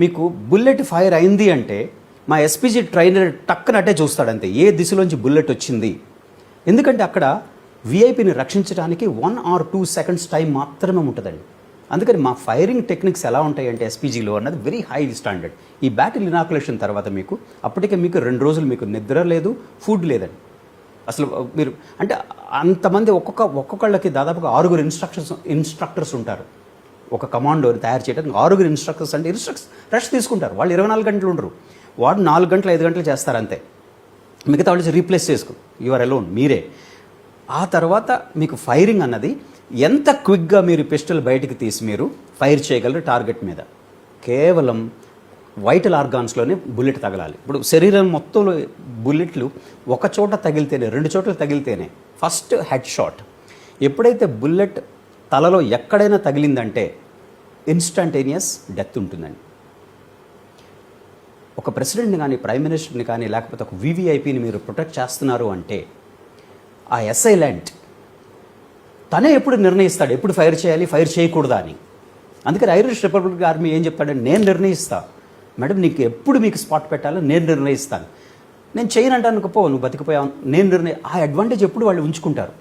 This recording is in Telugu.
మీకు బుల్లెట్ ఫైర్ అయింది అంటే మా ఎస్పీజీ ట్రైనర్ టక్కనట్టే చూస్తాడంతే ఏ దిశలోంచి బుల్లెట్ వచ్చింది? ఎందుకంటే అక్కడ విఐపిని రక్షించడానికి one or two seconds time మాత్రమే ఉంటుందండి. అందుకని మా ఫైరింగ్ టెక్నిక్స్ ఎలా ఉంటాయంటే ఎస్పీజీలో అన్నది వెరీ హై స్టాండర్డ్ ఈ బ్యాటిల్ ఇనాకులేషన్ తర్వాత మీకు అప్పటికే మీకు రెండు రోజులు మీకు నిద్ర లేదు ఫుడ్ లేదండి. అసలు మీరు అంటే అంతమంది ఒక్కొక్క ఒక్కొక్కళ్ళకి దాదాపుగా ఆరుగురు ఇన్స్ట్రక్షన్స్ ఇన్స్ట్రక్టర్స్ ఉంటారు. ఒక కమాండోని తయారు చేయడానికి ఆరుగురు ఇన్స్ట్రక్టర్స్ అంటే ఇన్స్ట్రక్టర్స్ రెస్ట్ తీసుకుంటారు. వాళ్ళు ఇరవై నాలుగు గంటలు ఉండరు. వాడు నాలుగు గంటలు ఐదు గంటలు చేస్తారు అంతే. మిగతా వాళ్ళు రీప్లేస్ చేసుకో. యువర్ అలోన్ మీరే. ఆ తర్వాత మీకు ఫైరింగ్ అన్నది ఎంత క్విక్గా మీరు పిస్టల్ బయటికి తీసి మీరు ఫైర్ చేయగలరు టార్గెట్ మీద. కేవలం వైటల్ ఆర్గాన్స్లోనే బుల్లెట్ తగలాలి. ఇప్పుడు శరీరం మొత్తంలో బుల్లెట్లు ఒక చోట తగిలితేనే రెండు చోట్ల తగిలితేనే ఫస్ట్ హెడ్ షాట్ ఎప్పుడైతే బుల్లెట్ తలలో ఎక్కడైనా తగిలిందంటే ఇన్స్టంటేనియస్ డెత్ ఉంటుందండి. ఒక ప్రెసిడెంట్ని కానీ ప్రైమ్ మినిస్టర్ని కానీ లేకపోతే ఒక వివిఐపిని మీరు ప్రొటెక్ట్ చేస్తున్నారు అంటే ఆ ఎస్ఐలాంట్ తనే ఎప్పుడు నిర్ణయిస్తాడు? ఎప్పుడు ఫైర్ చేయాలి? ఫైర్ చేయకూడదా అని. అందుకని ఐరిష్ రిపబ్లిక్ ఆర్మీ ఏం చెప్తాడంటే నేను నిర్ణయిస్తా. మేడం నీకు ఎప్పుడు మీకు స్పాట్ పెట్టాలో నేను నిర్ణయిస్తాను. నేను చేయను పో నువ్వు బతికిపోయావు. నేను నిర్ణయం ఆ అడ్వాంటేజ్ ఎప్పుడు వాళ్ళు ఉంచుకుంటారు.